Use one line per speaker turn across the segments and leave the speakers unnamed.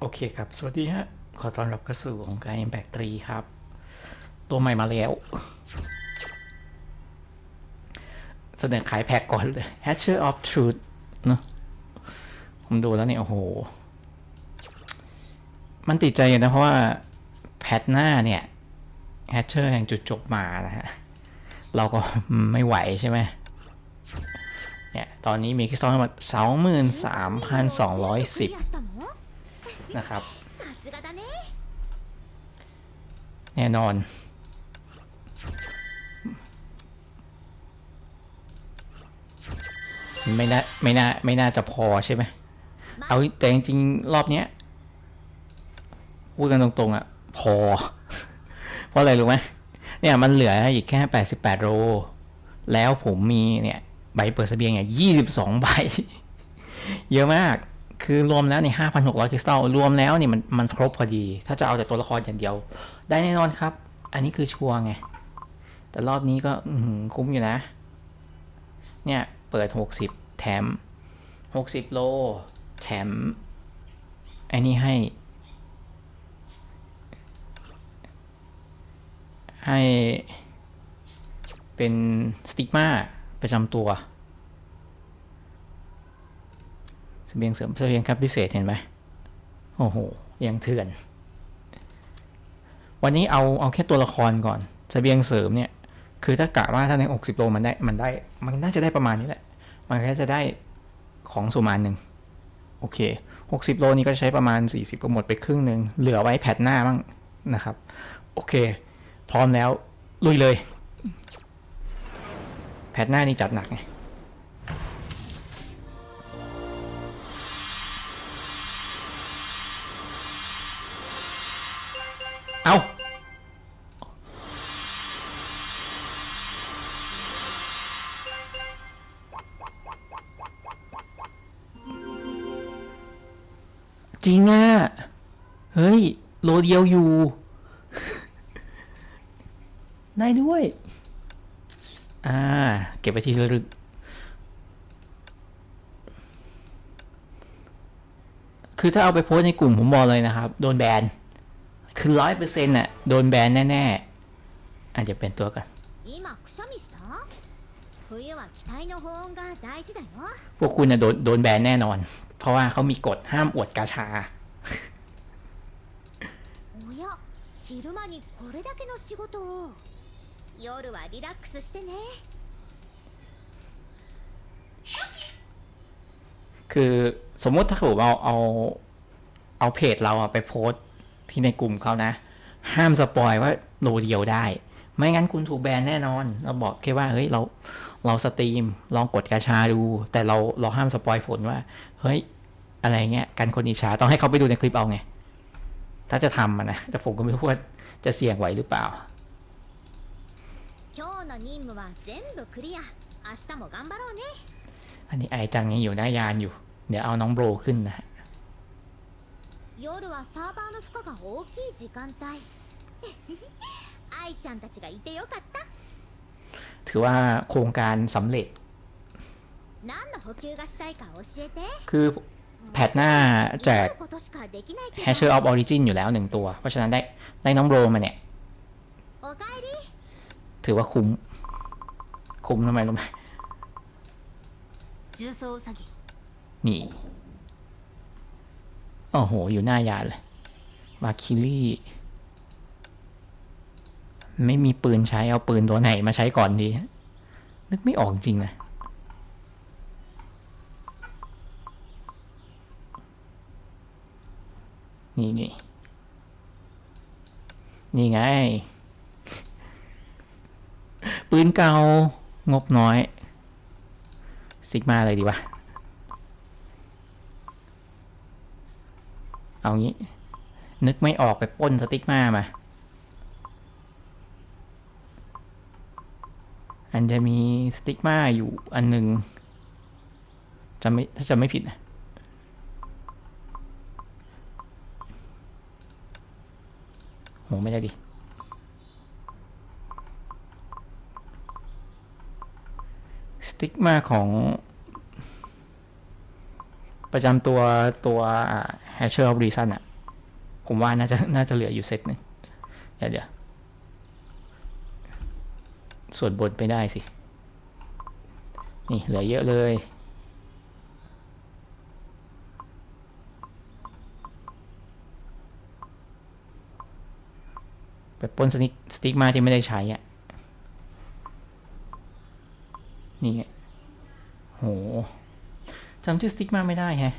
โอเคครับ สวัสดีฮะ ขอต้อนรับเข้าสู่ของการ Impact 3 ครับ ตัวใหม่มาแล้ว เสนอขายแพ็กก่อนเลย Hatcher of Truth เนะผมดูแล้วเนี่ย โอ้โห มันติดใจอยู่นะ เพราะว่า แพทหน้าเนี่ย Hatcher แห่งจุดจบมานะฮะ เราก็ไม่ไหวใช่ไหมเนี่ย ตอนนี้มีคริสตัลทั้งหมด23,210 นะครับ แน่นอน ไม่น่าไม่น่าไม่น่าจะพอใช่ไหมเอาแต่จริงๆรอบเนี้ยพูดกันตรงๆอะ พอ เพราะอะไรรู้ไหมเนี่ยมันเหลืออีกแค่ 88 โลแล้วผมมีเนี่ย ใบเปิดสเสบียงเนี่ย22 ใบ เยอะมาก คือรวมแล้วเนี่ย5,600คริสตัลรวมแล้วเนี่ยมันมันครบพอดี ถ้าจะเอาแต่ตัวละครอย่างเดียว ได้แน่นอนครับ อันนี้คือชัวร์ไง แต่รอบนี้ก็อืคุ้มอยู่นะ เนี่ยเปิด60แถม60โล แถมไอ้นี่ให้ ให้เป็นสติ๊กมาประจำตัว เสบียงเสริมเสบียงครับพิเศษเห็นไหมโอ้โหยังเถื่อน วันนี้เอาเอาแค่ตัวละครก่อนเสบียงเสริมเนี่ย คือถ้ากะว่าถ้าใน60โลมันได้มันได้ มันน่าจะได้ประมาณนี้แหละ มันก็จะได้ของสุมานหนึ่งโอเค 60 โลนี้ก็ใช้ประมาณ 40ก็หมดไปครึ่งหนึ่งเหลือไว้แพทหน้าบ้างนะครับ โอเค พร้อมแล้วลุยเลย แพทหน้านี่จัดหนักไง เอาจริงอะ เฮ้ย โลเดียวอยู่ ได้ด้วย อ่า เก็บไปที่ระลึกคือถ้าเอาไปโพสต์ในกลุ่มผมบอกเลยนะครับ โดนแบน คือร้อยเปอร์เซ็นต์น่ะ โดนแบนแน่ๆ อาจจะเป็นตัวกัน
今くしゃみした冬は期待の保温が大事だよ
พวกคุณน่ะโดนโดนแบนแน่นอน เพราะว่าเขามีกฎห้ามอวดกาชา
おや昼間にこれだけの仕事を夜はリラックスしてね
คือสมมติถ้าผมเอาเอาเอาเพจเราอะไปโพสต์ ที่ในกลุ่มเขานะ ห้ามสปอยว่าโลเดียวได้ ไม่งั้นคุณถูกแบนแน่นอน เราบอกแค่ว่าเฮ้ยเราเราสตรีมลองกดกระชาดู แต่เราเราห้ามสปอยผลว่าเฮ้ยอะไรเงี้ยกันคนอิจฉาต้องให้เขาไปดูในคลิปเอาไง ถ้าจะทำนะแต่ผมก็ไม่รู้ว่าจะเสี่ยงไหวหรือเปล่าอันนี้ไอจังยังอยู่นะยานอยู่ เดี๋ยวเอาน้องโบรขึ้นนะ
夜はサーバーの負荷が大きい時間帯愛ちゃんたちがいてよかった
ถือว่าโครงการสำเร็จ
何の補給がしたいか教えて
คือแพทหน้าแจก
祈ることしかできないけど
Hatcher of Origin อยู่แล้วหนึ่งตัว เพราะฉะนั้นได้ได้น้องโบรมาเนี่ย
おかえり
ถือว่าคุ้ม คุ้มทำไมรู้ไหม
重曹ウサギ
นี่ โอ้โห อยู่หน้ายานเลยมาคิลี่ ไม่มีปืนใช้ เอาปืนตัวไหนมาใช้ก่อนดี นึกไม่ออกจริงนะนี่นี่นี่ไง ปืนเก่างบน้อย ซิกมาเลยดีวะ เอางี้ นึกไม่ออกไปป้นสติ๊กมามา อันจะมีสติ๊กมาอยู่อันหนึ่งจะไม่ถ้าจะไม่ผิดนะโหไม่ได้ดิสติ๊กมาของ ประจำตัวตัว Hatcher of Reason อะผมว่าน่าจะน่าจะเหลืออยู่เซตหนึ่งเดี๋ยวเดี๋ยวส่วนบนไปได้สิ นี่เหลือเยอะเลย ไปปนสติสติ๊กมาที่ไม่ได้ใช้อะ นี่ไงโห จำชื่อสติ๊กมาไม่ได้แฮะ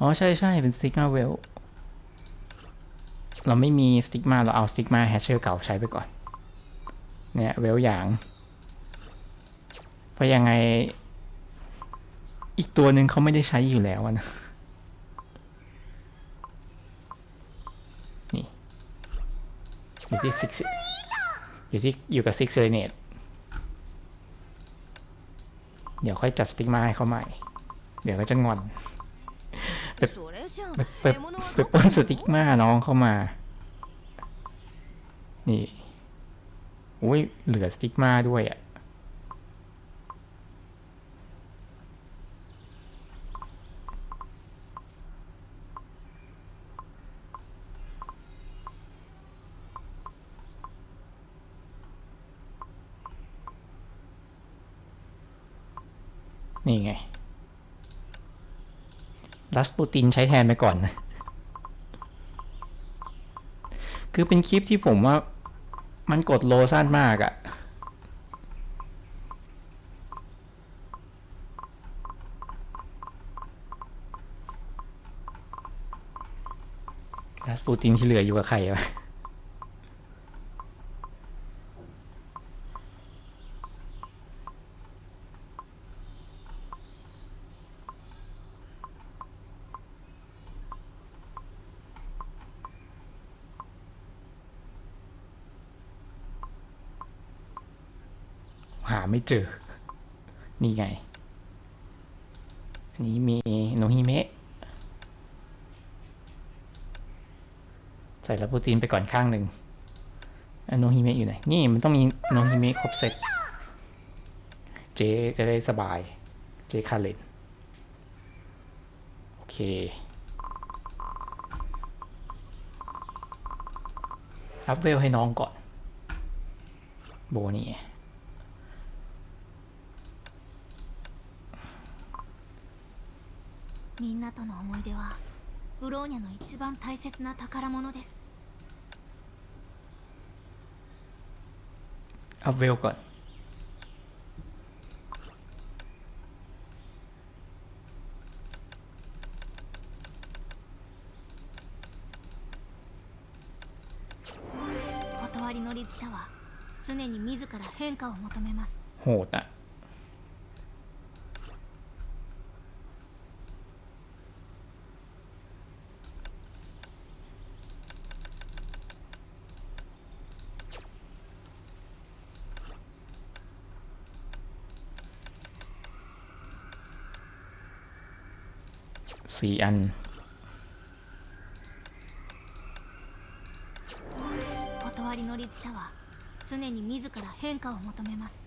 อ๋อ ใช่ใช่เป็นสติ๊กมาเวลเราไม่มีสติ๊กมาเราเอาสติ๊กมาแฮชเชอร์เก่าใช้ไปก่อน เนี่ย เวลอย่างเพราะยังไง อีกตัวหนึ่งเขาไม่ได้ใช้อยู่แล้วนะนี่อยู่ที่ six อยู่ที่อยู่กับซิกเซเนตเดี๋ยวค่อยจัดสติ๊กมาให้เขาใหม่ เดี๋ยวก็จะงอนไปไปไปป้นสติ๊กมาน้องเข้ามา นี่ อุ้ยเหลือสติ๊กมาด้วยอะ่ะ รัสปูตินใช้แทนไปก่อนนะ คือเป็นคลิปที่ผมว่ามันกดโลสั้นมากอะรัสปูตินที่เหลืออยู่กับใครวะ ไม่เจอ นี่ไง อันนี้มีโนฮิเมะ ใส่ลาปูตินไปก่อนข้างหนึ่งโนฮิเมะอยู่ไหน นี่มันต้องมีโนฮิเมะครบเซตเจจะได้สบาย เจคาเลนโอเคอัพเวลให้น้องก่อน โบนี่
みんなとの思い出はブローニャの一番大切な宝物です
อัพเวลก่อน
断りの律者は常に自ら変化を求めます
โหดอะ สี่อัน
断りの律者は常に自ら変化を求めます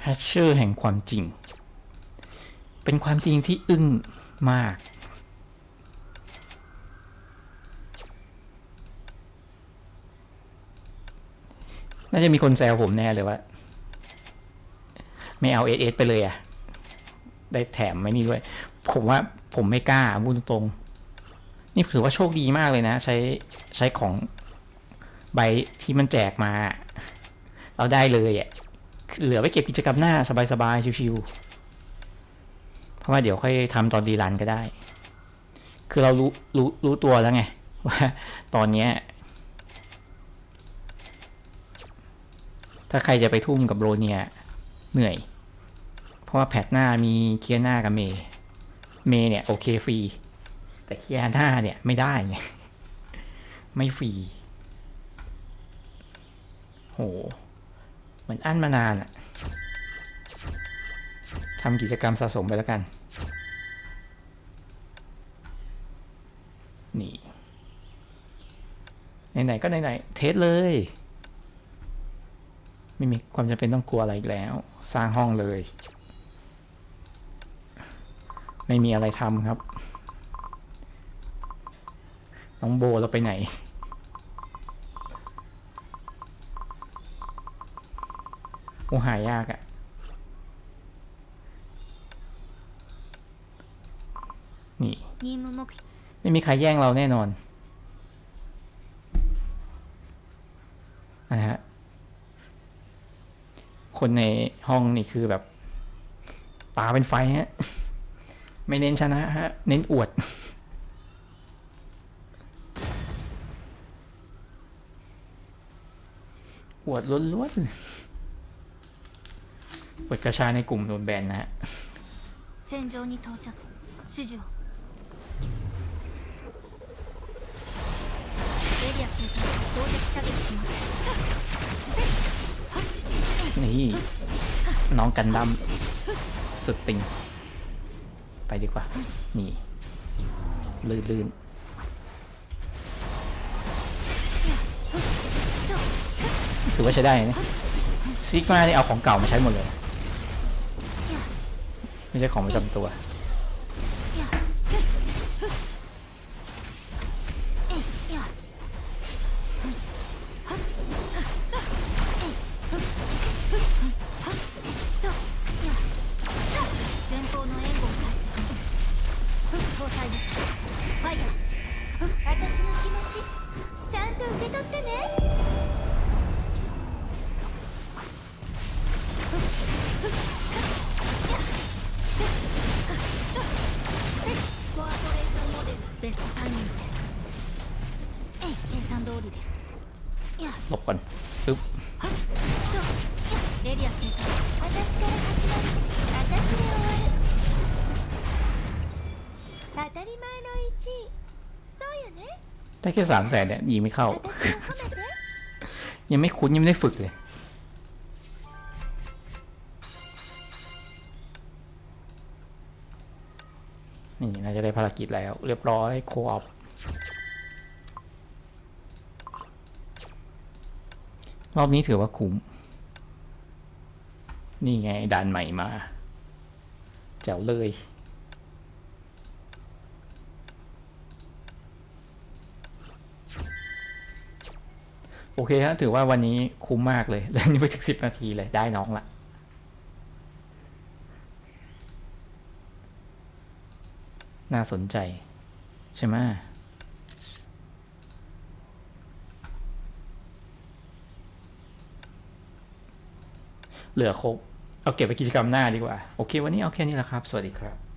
แฮชเชอร์แห่งความจริง เป็นความจริงที่อึ้งมาก น่าจะมีคนแซวผมแน่เลยว่า ไม่เอาเอสเอสไปเลยอะได้แถมไม่นี่ด้วย ผมว่าผมไม่กล้าพูดตรงๆนี่ถือว่าโชคดีมากเลยนะ ใช้ใช้ของใบที่มันแจกมา เราได้เลยอะเหลือไว้เก็บกิจกรรมหน้าสบายๆชิวๆเพราะว่าเดี๋ยวค่อยทำตอนดีรันก็ได้ คือเรารู้รู้รู้ตัวแล้วไงว่าตอนเนี้ย ถ้าใครจะไปทุ่มกับโรเนียเหนื่อย เพราะว่าแพทหน้ามีเคียร์หน้ากับเมย์เมย์เนี่ยโอเคฟรี แต่เคียร์หน้าเนี่ยไม่ได้ไงไม่ฟรีโหเหมือนอั้นมานานอะทำกิจกรรมสะสมไปแล้วกัน นี่ไหนๆก็ไหนๆเทสเลย ไม่มีความจำเป็นต้องกลัวอะไรอีกแล้ว สร้างห้องเลย ไม่มีอะไรทำครับ น้องโบเราไปไหน โอ้หายากอะ่ะ
นี่
ไม่มีใครแย่งเราแน่นอน คนในห้องนี่คือแบบตาเป็นไฟฮะ ไม่เน้นชนะฮะ เน้นอวด อวดล้วนๆอวดกระชาในกลุ่มโดนแบนนะฮะ
戦場に到着指示をエリア警戒同敵射撃します
นี่น้องกันดั้มสุดติง ไปดีกว่า นี่ ลื่นลื่นถือว่าใช้ได้นะซิกมานี่เอาของเก่ามาใช้หมดเลย ไม่ใช่ของประจำตัว หลบก่อนปึ๊บได้แค่สามแสนเนี่ยยิงไม่เข้า ยังไม่คุ้นยังไม่ได้ฝึกเลย นี่น่าจะได้ภารกิจแล้ว เรียบร้อยโคออฟรอบนี้ถือว่าคุ้ม นี่ไงด่านใหม่มาแจ๋วเลย โอเคฮะถือว่าวันนี้คุ้มมากเลยเล่นไปถึงสิบนาทีเลยได้น้องละ น่าสนใจ ใช่ไหมเหลือครบ เอาเก็บไปกิจกรรมหน้าดีกว่า โอเค วันนี้เอาแค่นี้แหละครับ สวัสดีครับ